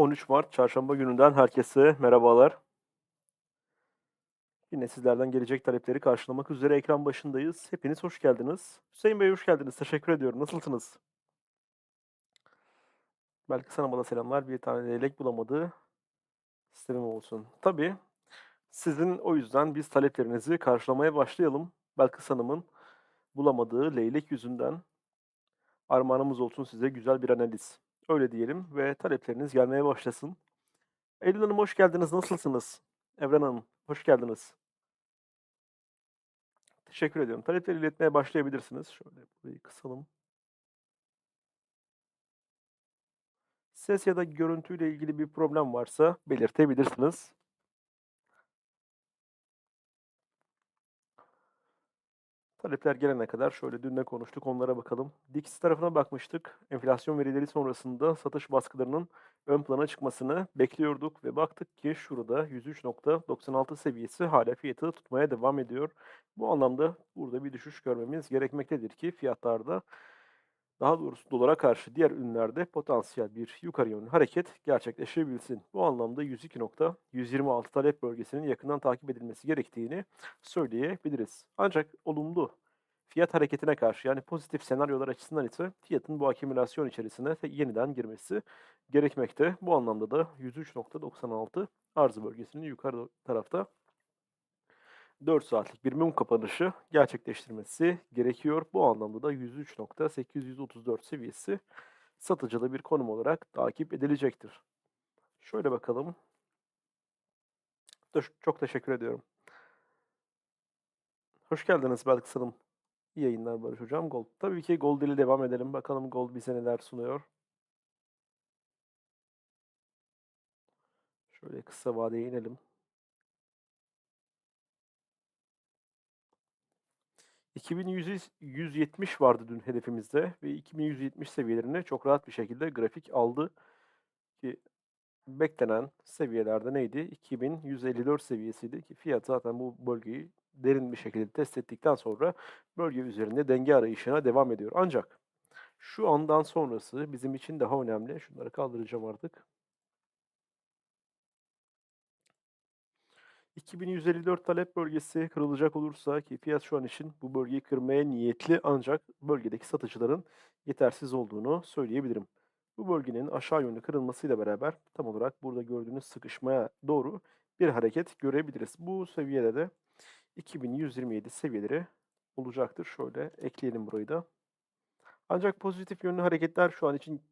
13 Mart Çarşamba gününden herkese merhabalar. Yine sizlerden gelecek talepleri karşılamak üzere ekran başındayız. Hepiniz hoş geldiniz. Hüseyin Bey hoş geldiniz. Teşekkür ediyorum. Nasılsınız? Belki sana bana selamlar. Bir tane leylek bulamadı. Sistemim olsun. Tabii. Sizin o yüzden biz taleplerinizi karşılamaya başlayalım. Belkıs Hanım'ın bulamadığı leylek yüzünden armağanımız olsun size güzel bir analiz. Öyle diyelim ve talepleriniz gelmeye başlasın. Eylül Hanım hoş geldiniz. Nasılsınız? Evren Hanım hoş geldiniz. Teşekkür ediyorum. Talepleri iletmeye başlayabilirsiniz. Şöyle burayı kısalım. Ses ya da görüntüyle ilgili bir problem varsa belirtebilirsiniz. Talepler gelene kadar şöyle dün ne konuştuk onlara bakalım. Dix tarafına bakmıştık. Enflasyon verileri sonrasında satış baskılarının ön plana çıkmasını bekliyorduk ve baktık ki şurada 103.96 seviyesi hala fiyatı tutmaya devam ediyor. Bu anlamda burada bir düşüş görmemiz gerekmektedir ki fiyatlarda daha doğrusu dolara karşı diğer ürünlerde potansiyel bir yukarı yönlü hareket gerçekleşebilsin. Bu anlamda 102.126 talep bölgesinin yakından takip edilmesi gerektiğini söyleyebiliriz. Ancak olumlu fiyat hareketine karşı yani pozitif senaryolar açısından ise fiyatın bu akümülasyon içerisine yeniden girmesi gerekmekte. Bu anlamda da 103.96 arzı bölgesinin yukarı tarafta 4 saatlik bir mum kapanışı gerçekleştirmesi gerekiyor. Bu anlamda da 103.834 seviyesi satıcıda bir konum olarak takip edilecektir. Şöyle bakalım. Çok teşekkür ediyorum. Hoş geldiniz Belkıs Hanım. İyi yayınlar Barış Hocam. Gold. Tabii ki Gold ile devam edelim. Bakalım Gold bize neler sunuyor. Şöyle kısa vadeye inelim. 2170 vardı dün hedefimizde ve 2170 seviyelerini çok rahat bir şekilde grafik aldı. Ki beklenen seviyelerde neydi? 2154 seviyesiydi ki fiyat zaten bu bölgeyi derin bir şekilde test ettikten sonra bölge üzerinde denge arayışına devam ediyor. Ancak şu andan sonrası bizim için daha önemli. Şunları kaldıracağım artık. 2154 talep bölgesi kırılacak olursa ki fiyat şu an için bu bölgeyi kırmaya niyetli ancak bölgedeki satıcıların yetersiz olduğunu söyleyebilirim. Bu bölgenin aşağı yönlü kırılmasıyla beraber tam olarak burada gördüğünüz sıkışmaya doğru bir hareket görebiliriz. Bu seviyede de 2127 seviyeleri olacaktır. Şöyle ekleyelim burayı da. Ancak pozitif yönlü hareketler şu an için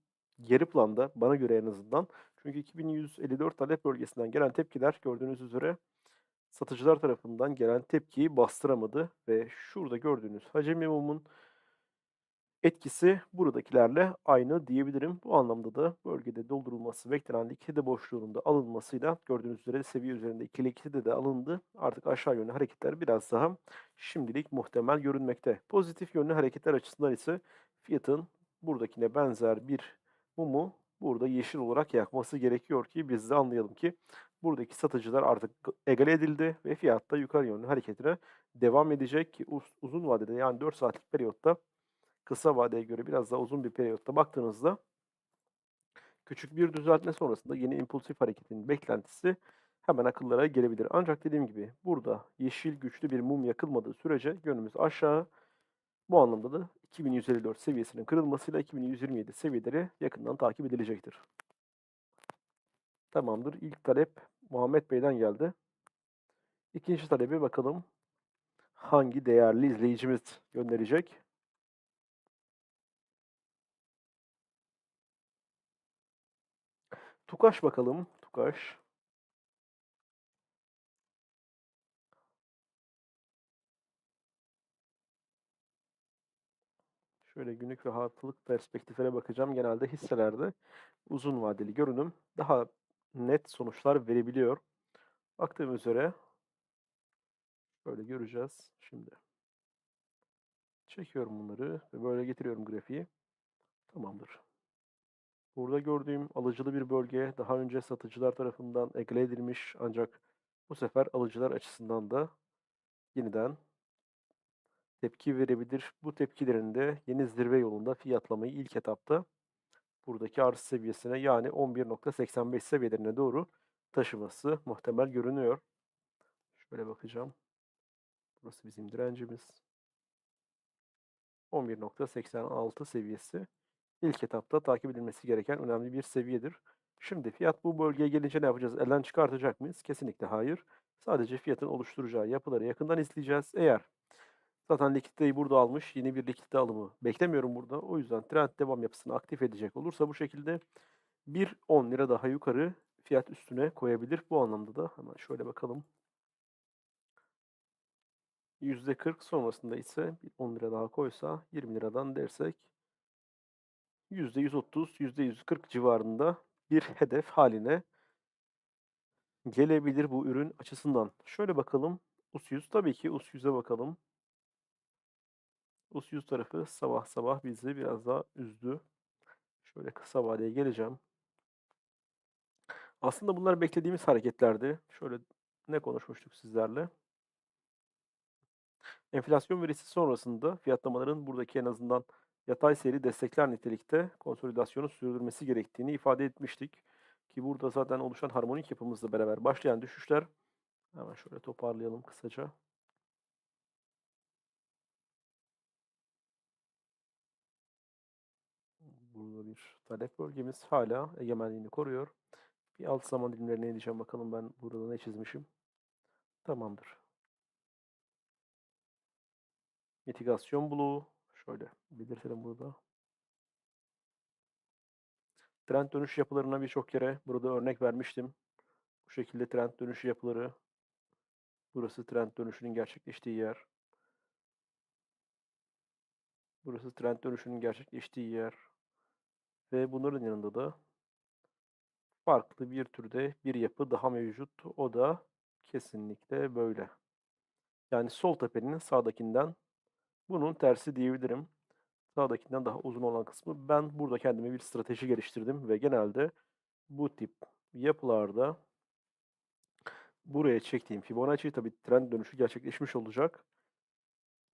geri planda bana göre en azından. Çünkü 2154 talep bölgesinden gelen tepkiler gördüğünüz üzere satıcılar tarafından gelen tepkiyi bastıramadı ve şurada gördüğünüz hacim mumun etkisi buradakilerle aynı diyebilirim. Bu anlamda da bölgede doldurulması beklenen likide boşluğunun da alınmasıyla gördüğünüz üzere seviye üzerinde iki likide de alındı. Artık aşağı yönlü hareketler biraz daha şimdilik muhtemel görünmekte. Pozitif yönlü hareketler açısından ise fiyatın buradakine benzer bir mumu burada yeşil olarak yakması gerekiyor ki biz de anlayalım ki buradaki satıcılar artık egale edildi ve fiyatta yukarı yönlü hareketine devam edecek ki uzun vadede yani 4 saatlik periyotta kısa vadeye göre biraz daha uzun bir periyotta baktığınızda küçük bir düzeltme sonrasında yeni impulsif hareketin beklentisi hemen akıllara gelebilir. Ancak dediğim gibi burada yeşil güçlü bir mum yakılmadığı sürece yönümüz aşağı. Bu anlamda da 2154 seviyesinin kırılmasıyla 2127 seviyeleri yakından takip edilecektir. Tamamdır. İlk talep Muhammed Bey'den geldi. İkinci talebi bakalım hangi değerli izleyicimiz gönderecek. Tukaş bakalım. Tukaş. Şöyle günlük ve haftalık perspektifine bakacağım. Genelde hisselerde uzun vadeli görünüm daha net sonuçlar verebiliyor. Baktığım üzere böyle göreceğiz şimdi. Çekiyorum bunları ve böyle getiriyorum grafiği. Tamamdır. Burada gördüğüm alıcılı bir bölge daha önce satıcılar tarafından egale edilmiş ancak bu sefer alıcılar açısından da yeniden tepki verebilir. Bu tepkilerinde yeni zirve yolunda fiyatlamayı ilk etapta buradaki arz seviyesine yani 11.85 seviyelerine doğru taşıması muhtemel görünüyor. Şöyle bakacağım. Burası bizim direncimiz. 11.86 seviyesi ilk etapta takip edilmesi gereken önemli bir seviyedir. Şimdi fiyat bu bölgeye gelince ne yapacağız? Elden çıkartacak mıyız? Kesinlikle hayır. Sadece fiyatın oluşturacağı yapıları yakından izleyeceğiz. Eğer zaten likiditeyi burada almış, yeni bir likidite alımı beklemiyorum burada. O yüzden trend devam yapısını aktif edecek olursa bu şekilde 1.10 lira daha yukarı fiyat üstüne koyabilir. Bu anlamda da hemen şöyle bakalım. %40 sonrasında ise bir 10 lira daha koysa 20 liradan dersek %130, %140 civarında bir hedef haline gelebilir bu ürün açısından. Şöyle bakalım. US100 tabii ki US100'e bakalım. US100 tarafı sabah sabah bizi biraz daha üzdü. Şöyle kısa vadeye geleceğim. Aslında bunlar beklediğimiz hareketlerdi. Şöyle ne konuşmuştuk sizlerle? Enflasyon verisi sonrasında fiyatlamaların buradaki en azından yatay seyri destekler nitelikte konsolidasyonu sürdürmesi gerektiğini ifade etmiştik. Ki burada zaten oluşan harmonik yapımızla beraber başlayan düşüşler hemen şöyle toparlayalım kısaca. Talep bölgemiz hala egemenliğini koruyor. Bir alt zaman dilimlerine ineceğim bakalım ben burada ne çizmişim. Tamamdır. Mitigasyon bloğu. Şöyle belirtelim burada. Trend dönüş yapılarına birçok kere burada örnek vermiştim. Bu şekilde trend dönüşü yapıları. Burası trend dönüşünün gerçekleştiği yer. Burası trend dönüşünün gerçekleştiği yer. Ve bunların yanında da farklı bir türde bir yapı daha mevcut. O da kesinlikle böyle. Yani sol tepenin sağdakinden bunun tersi diyebilirim. Sağdakinden daha uzun olan kısmı. Ben burada kendime bir strateji geliştirdim ve genelde bu tip yapılarda buraya çektiğim Fibonacci tabi trend dönüşü gerçekleşmiş olacak.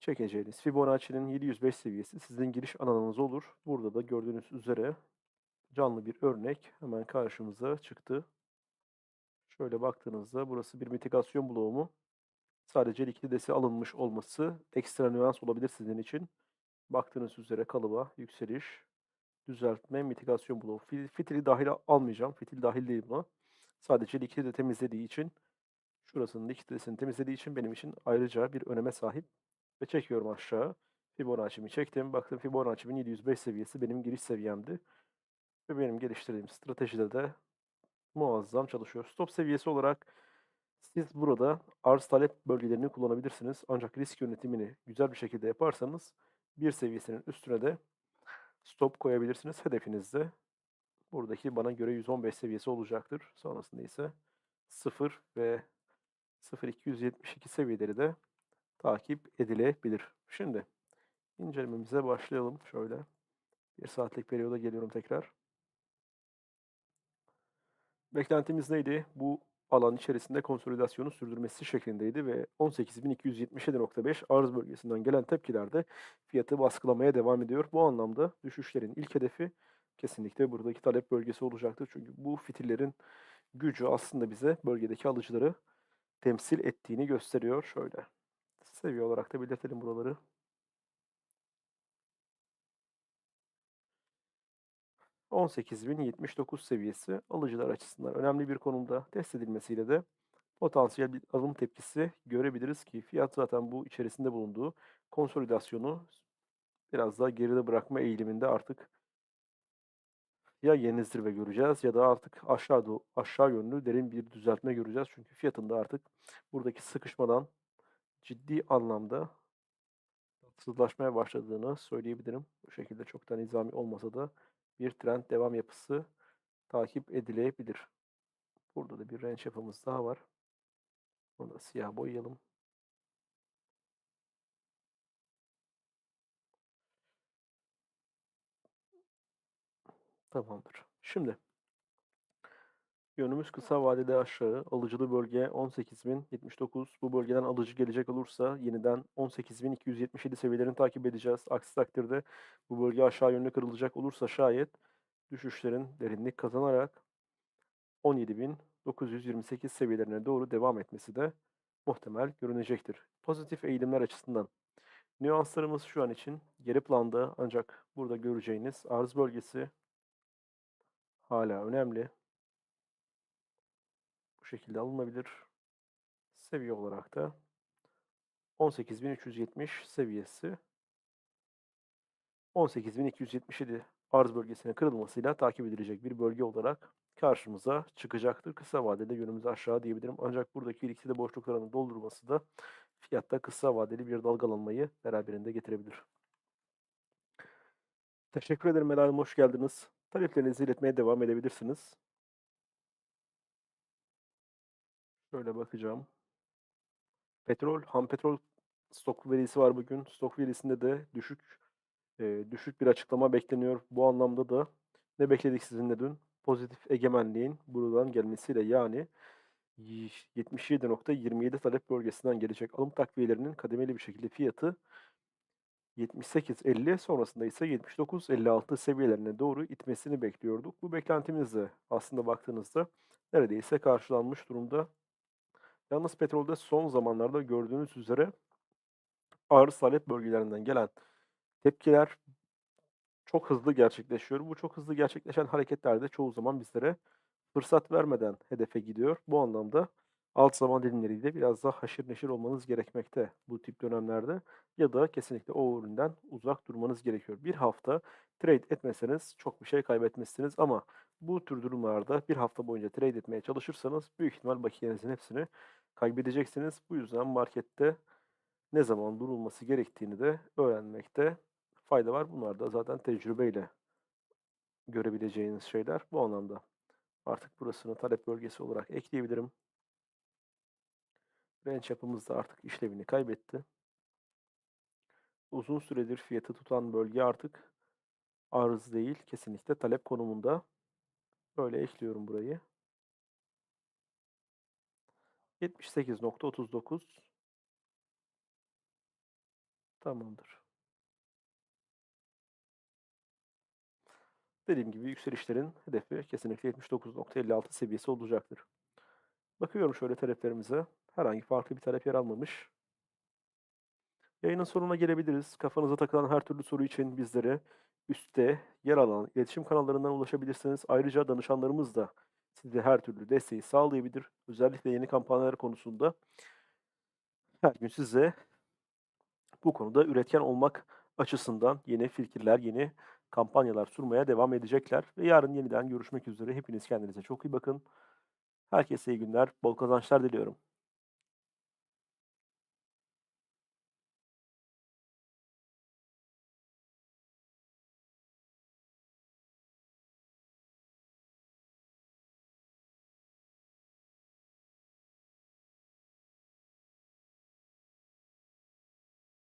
Çekeceğiniz Fibonacci'nin 705 seviyesi sizin giriş alanınız olur. Burada da gördüğünüz üzere canlı bir örnek hemen karşımıza çıktı. Şöyle baktığınızda burası bir mitigasyon bloğu mu? Sadece likiditesi alınmış olması ekstra nüans olabilir sizin için. Baktığınız üzere kalıba yükseliş, düzeltme, mitigasyon bloğu. Fitili dahil almayacağım. Fitil dahil değil buna. Sadece likidite temizlediği için şurasının likiditesini temizlediği için benim için ayrıca bir öneme sahip. Ve çekiyorum aşağı. Fibonacci'mi çektim. Baktım Fibonacci'min 705 seviyesi benim giriş seviyemdi. Ve benim geliştirdiğim stratejide de muazzam çalışıyor. Stop seviyesi olarak siz burada arz talep bölgelerini kullanabilirsiniz. Ancak risk yönetimini güzel bir şekilde yaparsanız bir seviyesinin üstüne de stop koyabilirsiniz. Hedefinizde buradaki bana göre 115 seviyesi olacaktır. Sonrasında ise 0 ve 0.272 seviyeleri de takip edilebilir. Şimdi incelememize başlayalım. Şöyle bir saatlik periyoda geliyorum tekrar. Beklentimiz neydi? Bu alan içerisinde konsolidasyonu sürdürmesi şeklindeydi ve 18.277.5 arz bölgesinden gelen tepkilerde fiyatı baskılamaya devam ediyor. Bu anlamda düşüşlerin ilk hedefi kesinlikle buradaki talep bölgesi olacaktır. Çünkü bu fitillerin gücü aslında bize bölgedeki alıcıları temsil ettiğini gösteriyor. Şöyle seviye olarak da belirtelim buraları. ...18.079 seviyesi alıcılar açısından önemli bir konumda test edilmesiyle de potansiyel bir alım tepkisi görebiliriz ki fiyat zaten bu içerisinde bulunduğu konsolidasyonu biraz daha geride bırakma eğiliminde artık ya yeni zirve göreceğiz ya da artık aşağı aşağı yönlü derin bir düzeltme göreceğiz. Çünkü fiyatında artık buradaki sıkışmadan ciddi anlamda sızlaşmaya başladığını söyleyebilirim. Bu şekilde çok da nizami olmasa da bir trend devam yapısı takip edilebilir. Burada da bir range yapımız daha var. Onu da siyah boyayalım. Tamamdır. Şimdi yönümüz kısa vadede aşağı. Alıcılı bölge 18.079. Bu bölgeden alıcı gelecek olursa yeniden 18.277 seviyelerini takip edeceğiz. Aksi takdirde bu bölge aşağı yönlü kırılacak olursa şayet düşüşlerin derinlik kazanarak 17.928 seviyelerine doğru devam etmesi de muhtemel görünecektir. Pozitif eğilimler açısından nüanslarımız şu an için geri planda ancak burada göreceğiniz arz bölgesi hala önemli. Bu şekilde alınabilir. Seviye olarak da 18.370 seviyesi 18.277 arz bölgesinin kırılmasıyla takip edilecek bir bölge olarak karşımıza çıkacaktır. Kısa vadede yönümüz aşağı diyebilirim. Ancak buradaki likside boşluklarını doldurması da fiyatta kısa vadeli bir dalgalanmayı beraberinde getirebilir. Teşekkür ederim Hanım, hoş geldiniz. Taleplerinizi iletmeye devam edebilirsiniz. Şöyle bakacağım. Petrol, ham petrol stok verisi var bugün. Stok verisinde de düşük e, düşük bir açıklama bekleniyor. Bu anlamda da ne bekledik sizinle dün? Pozitif egemenliğin buradan gelmesiyle yani 77.27 talep bölgesinden gelecek alım takviyelerinin kademeli bir şekilde fiyatı 78.50 sonrasında ise 79.56 seviyelerine doğru itmesini bekliyorduk. Bu beklentimiz de aslında baktığınızda neredeyse karşılanmış durumda. Yalnız petrolde son zamanlarda gördüğünüz üzere arz talep bölgelerinden gelen tepkiler çok hızlı gerçekleşiyor. Bu çok hızlı gerçekleşen hareketlerde çoğu zaman bizlere fırsat vermeden hedefe gidiyor. Bu anlamda alt zaman dilimleriyle biraz daha haşır neşir olmanız gerekmekte bu tip dönemlerde ya da kesinlikle o üründen uzak durmanız gerekiyor. Bir hafta trade etmeseniz çok bir şey kaybetmezsiniz ama bu tür durumlarda bir hafta boyunca trade etmeye çalışırsanız büyük ihtimal bakiyenizin hepsini kaybedeceksiniz. Bu yüzden markette ne zaman durulması gerektiğini de öğrenmekte fayda var. Bunlar da zaten tecrübeyle görebileceğiniz şeyler bu anlamda. Artık burasını talep bölgesi olarak ekleyebilirim. Range yapımız da artık işlevini kaybetti. Uzun süredir fiyatı tutan bölge artık arız değil, kesinlikle talep konumunda. Böyle ekliyorum burayı. 78.39 Tamamdır. Dediğim gibi yükselişlerin hedefi kesinlikle 79.56 seviyesi olacaktır. Bakıyorum şöyle taleplerimize. Herhangi farklı bir talep yer almamış. Yayının sonuna gelebiliriz. Kafanıza takılan her türlü soru için bizlere üstte yer alan iletişim kanallarından ulaşabilirsiniz. Ayrıca danışanlarımız da size her türlü desteği sağlayabilir. Özellikle yeni kampanyalar konusunda her gün size bu konuda üretken olmak açısından yeni fikirler, yeni kampanyalar sunmaya devam edecekler. Ve yarın yeniden görüşmek üzere. Hepiniz kendinize çok iyi bakın. Herkese iyi günler, bol kazançlar diliyorum.